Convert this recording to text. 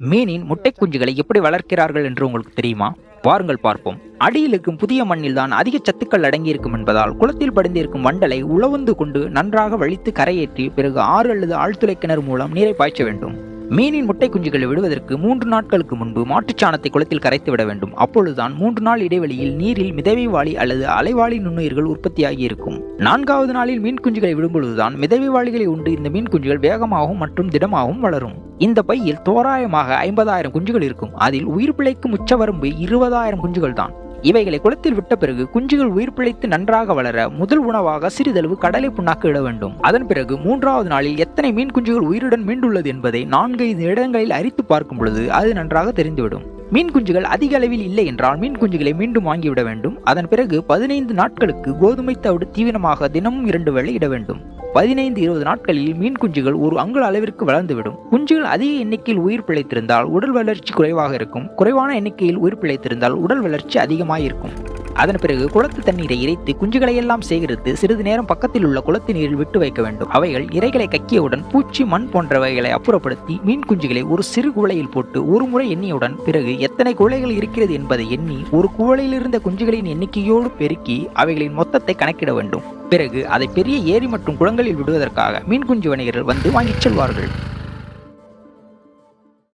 மீனின் முட்டை குஞ்சுகளை எப்படி வளர்க்கிறார்கள் என்று உங்களுக்கு தெரியுமா? வாருங்கள் பார்ப்போம். அடியில் இருக்கும் புதிய மண்ணில் தான் அதிக சத்துக்கள் அடங்கியிருக்கும் என்பதால் குளத்தில் படிந்திருக்கும் வண்டலை உழவுந்து கொண்டு நன்றாக வழித்து கரையேற்றி பிறகு ஆறு அல்லது ஆழ்துளை கிணறு மூலம் நீரை பாய்ச்ச வேண்டும். மீனின் முட்டை குஞ்சுகளை விடுவதற்கு மூன்று நாட்களுக்கு முன்பு மாட்டுச்சாணத்தை குளத்தில் கரைத்து விட வேண்டும். அப்பொழுதுதான் மூன்று நாள் இடைவெளியில் நீரில் மிதவை வாளி அல்லது அலைவாளி நுண்ணுயிர்கள் உற்பத்தியாகி இருக்கும். நான்காவது நாளில் மீன் குஞ்சுகளை விடும்பொழுதுதான் மிதவை வாளிகளை உண்டு இந்த மீன் குஞ்சுகள் வேகமாகவும் மற்றும் திடமாகவும் வளரும். இந்த பையில் தோராயமாக ஐம்பதாயிரம் குஞ்சுகள் இருக்கும். அதில் உயிர் பிழைக்கும் உச்சவரம்பு இருபதாயிரம் குஞ்சுகள் தான் இவைகளை குளத்தில் விட்ட பிறகு குஞ்சுகள் உயிர் பிழைத்து நன்றாக வளர முதல் உணவாக சிறிதளவு கடலை புண்ணாக்கு இட வேண்டும். அதன் பிறகு மூன்றாவது நாளில் எத்தனை மீன் குஞ்சுகள் உயிருடன் மீண்டுள்ளது என்பதை நான்கைந்து இடங்களில் அரித்து பார்க்கும் பொழுது அது நன்றாக தெரிந்துவிடும். மீன் குஞ்சுகள் அதிக அளவில் இல்லை என்றால் மீன் குஞ்சுகளை மீண்டும் வாங்கிவிட வேண்டும். அதன் பிறகு பதினைந்து நாட்களுக்கு கோதுமை தவிடு தீவனமாக தினமும் இரண்டு வேளை இட வேண்டும். பதினைந்து இருபது நாட்களில் மீன் குஞ்சுகள் ஒரு அங்குல அளவிற்கு வளர்ந்துவிடும். குஞ்சுகள் அதிக எண்ணிக்கையில் உயிர் பிழைத்திருந்தால் உடல் வளர்ச்சி குறைவாக இருக்கும். குறைவான எண்ணிக்கையில் உயிர் பிழைத்திருந்தால் உடல் வளர்ச்சி அதிகமாக இருக்கும் அதன் பிறகு குளத்து தண்ணீரை இறைத்து குஞ்சுகளை எல்லாம் சேகரித்து சிறிது நேரம் பக்கத்தில் உள்ள குளத்து நீரில் விட்டு வைக்க வேண்டும். அவைகள் இறைகளை கக்கியவுடன் பூச்சி மண் போன்றவைகளை அப்புறப்படுத்தி மீன் குஞ்சுகளை ஒரு சிறு குவளையில் போட்டு ஒரு முறை எண்ணியவுடன் பிறகு எத்தனை குவளைகள் இருக்கிறது என்பதை எண்ணி ஒரு குவளையில் இருந்த குஞ்சுகளின் எண்ணிக்கையோடு பெருக்கி அவைகளின் மொத்தத்தை கணக்கிட வேண்டும். பிறகு அதை பெரிய ஏரி மற்றும் குளங்களில் விடுவதற்காக மீன் குஞ்சு வணிகர்கள் வந்து வாங்கிச் செல்வார்கள்.